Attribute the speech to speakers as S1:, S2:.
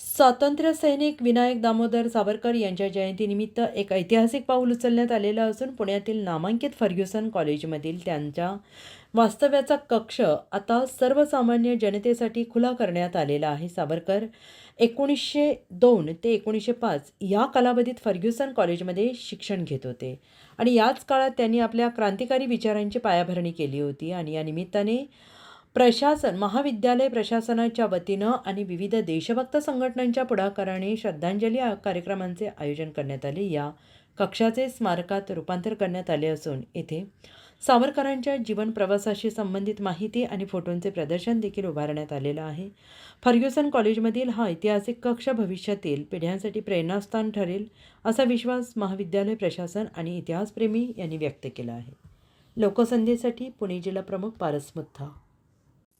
S1: स्वातंत्र्य सैनिक विनायक दामोदर सावरकर यांच्या जयंतीनिमित्त एक ऐतिहासिक पाऊल उचलण्यात आलेलं असून पुण्यातील नामांकित फर्ग्युसन कॉलेजमधील त्यांच्या वास्तव्याचा कक्ष आता सर्वसामान्य जनतेसाठी खुला करण्यात आलेला आहे. सावरकर एकोणीसशे दोन ते एकोणीसशे पाच या कालावधीत फर्ग्युसन कॉलेजमध्ये शिक्षण घेत होते आणि याच काळात त्यांनी आपल्या क्रांतिकारी विचारांची पायाभरणी केली होती आणि या निमित्ताने प्रशासन महाविद्यालय प्रशासनाच्या वतीनं आणि विविध देशभक्त संघटनांच्या पुढाकाराने श्रद्धांजली कार्यक्रमांचे आयोजन करण्यात आले. या कक्षाचे स्मारकात रूपांतर करण्यात आले असून येथे सावरकरांच्या जीवन प्रवासाशी संबंधित माहिती आणि फोटोंचे प्रदर्शन देखील उभारण्यात आलेलं आहे. फर्ग्युसन कॉलेजमधील हा ऐतिहासिक कक्ष भविष्यातील पिढ्यांसाठी प्रेरणास्थान ठरेल असा विश्वास महाविद्यालय प्रशासन आणि इतिहासप्रेमी यांनी व्यक्त केला आहे. लोकसंध्येसाठी पुणे जिल्हा प्रमुख पारस मुथा